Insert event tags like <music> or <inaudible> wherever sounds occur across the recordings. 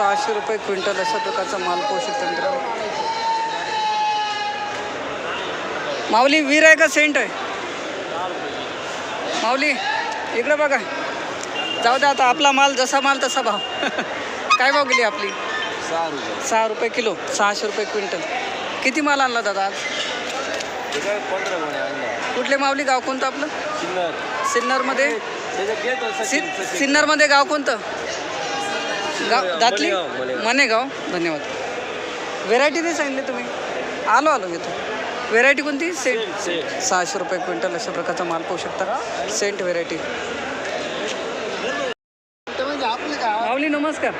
सहाशे रुपये क्विंटल अशा प्रकारचा माल पाहू शकता मित्रांनो माऊली वीर आहे का? सेंट आहे. माऊली इकडं बघा. जाऊ द्या आता आपला माल जसा माल तसा भाव. <laughs> काय भाव गेली आपली? सहा रुपये. सहा रुपये किलो सहाशे रुपये क्विंटल. किती माल आणला दादा आज? कुठले माऊली गाव कोणतं आपलं? सिन्नर. सिन्नरमध्ये? सिन्नरमध्ये गाव कोणतं? गाव दातली? मनेगाव, धन्यवाद. व्हेरायटी नाही सांगितली तुम्ही. आलो आलो घेतो. व्हेरायटी कोणती? सेंट सेंट. सहाशे रुपये क्विंटल अशा प्रकारचा माल पाहू शकता सेंट व्हेरायटी म्हणजे माऊली नमस्कार.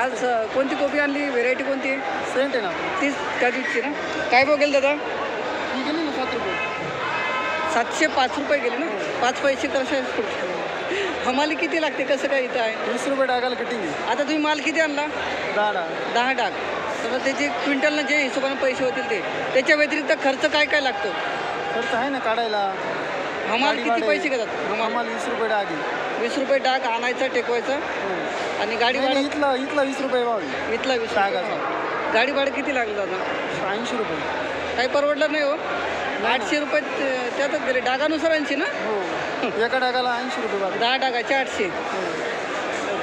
आज कोणती कोबी आणली? व्हेरायटी कोणती? आहे सेंट आहे ना. तीच त्या दिवशी ना? काय भाव गेलं दादा? ती गेली ना सात रुपये. सातशे पाच रुपये गेले ना? पाच पैसे कसे हमाली किती लागते? कसं काय इथं आहे? वीस रुपये टाकायला कटिंग आहे. आता तुम्ही माल किती आणला? दहा दहा दहा टाक तर त्याचे क्विंटलनं जे हिशोबाने पैसे होतील ते. त्याच्या व्यतिरिक्त खर्च काय काय लागतो? खर्च आहे ना काढायला. हमाल किती. पैसे घेतात? हमाल. वीस रुपये आहे. वीस रुपये टाक आणायचा टेकवायचा. हो. आणि गाडी भाडं इथला इथला वीस रुपये भाव. इथला वीस. टाकाचा. गाडी भाडं किती लागलं दादा ऐंशी रुपये. काही परवडलं नाही हो. आठशे रुपये त्यातच गेले. डागानुसार ऐंशी ना? हो. एका टाकाला ऐंशी रुपये भाव दहा डागाचे आठशे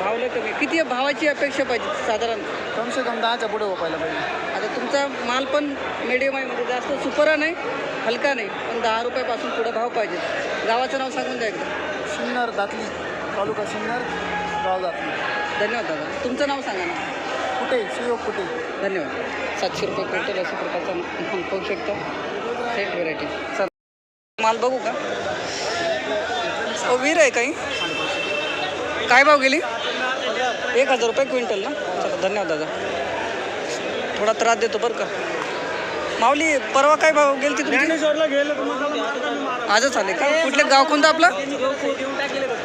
भावलं कमी किती भावाची अपेक्षा पाहिजे साधारण. कम से कम दहाच्या पुढे वापायला पाहिजे. आता तुमचा माल पण मिडियम आहे म्हणजे जास्त सुपरा नाही हलका नाही पण दहा रुपयापासून पुढं भाव पाहिजे. गावाचं नाव सांगून द्या एकदा. सिन्नर दातली तालुका सिन्नर गाव दातली. धन्यवाद दादा. तुमचं नाव सांगा ना. कुठे? सुयोग कुठे? धन्यवाद. सातशे रुपये क्विंटल अशा प्रकारचा माल पाहू शकता. सेट व्हेरायटी माल बघू का? ओ वीर आहे काही? काय भाव गेली? एक हजार रुपये क्विंटल ना? चला धन्यवाद दादा. थोडा त्रास देतो बरं का. माऊली परवा काय भाव गेली ती आजच आले का? कुठले गाव कोणतं आपलं?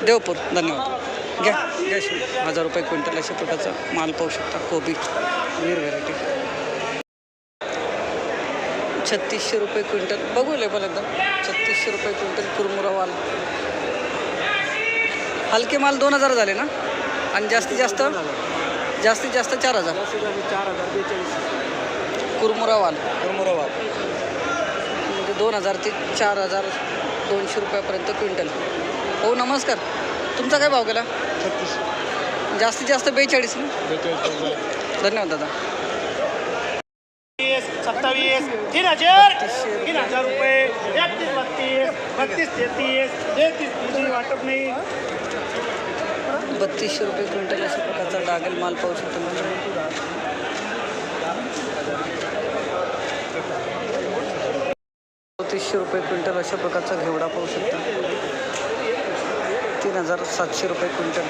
देवपूर धन्यवाद. घ्या घ्या. हजार रुपये क्विंटल अशा प्रकारचा माल पाहू शकता. कोबी वीर व्हेरायटी छत्तीसशे रुपये क्विंटल. बघू लेबल एकदा छत्तीसशे रुपये क्विंटल कुरमुरा वाल. हलके माल दोन हजार झाले ना? आणि जास्तीत जास्त? जास्तीत जास्त चार हजार. चार हजार बेचाळीस. कुरमुरा वाल. कुरमुराबाद म्हणजे दोन हजार ते चार हजार दोनशे रुपयापर्यंत क्विंटल. हो नमस्कार. तुमचा काय भाव गेला? छत्तीस. जास्तीत जास्त बेचाळीस ना? धन्यवाद दादा. तीन हजार बत्तीसशे तीन हजार रुपये एकतीस बत्तीस बत्तीस तेहतीस तेहतीस तुझी वाटप नाही. बत्तीसशे रुपये क्विंटल अशा प्रकारचा डागेल माल पाहू शकतो मित्रांनो. चौतीसशे रुपये क्विंटल अशा प्रकारचा घेवडा पाहू शकता. तीन हजार सातशे रुपये क्विंटल.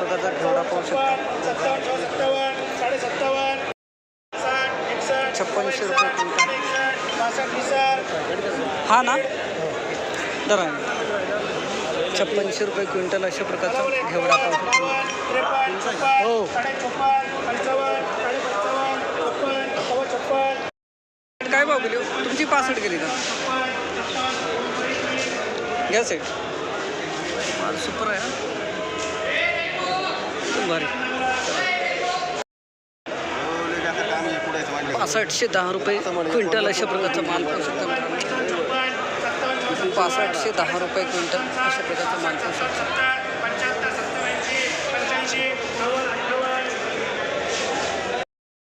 प्रकारचा घेवडा पाहू शकता. छप्पनशे रुपये क्विंटल. हा ना? दर छप्पनशे रुपये क्विंटल अशा प्रकारचा घेवडा हो. काय भाव गेली? तुमची पासष्ट गेली का? घ्या सेट सुपर आहे पासष्टशे दहा रुपये क्विंटल अशा प्रकारचा माल पाहू शकता पासष्टशे दहा रुपये क्विंटल अशा प्रकारचा माल पाहू शकता.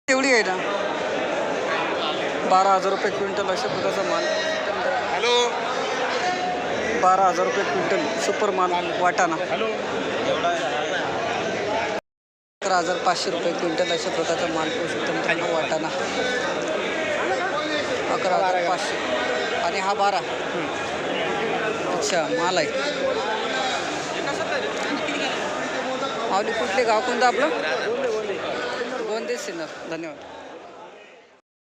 एवढी आहे ना? बारा हजार रुपये क्विंटल अशा प्रकारचा माल. हॅलो. बारा हजार रुपये क्विंटल सुपर माल वाटाणा अकरा हजार पाचशे रुपये क्विंटल अशा प्रकारचा माल पाहू शकतो मित्रांनो वाटाणा. अकरा हजार पाचशे. आणि हा बारा. अच्छा माल आहे. माऊली कुठले गाव कोणतं आपलं? गोंदे सिन्नर. धन्यवाद.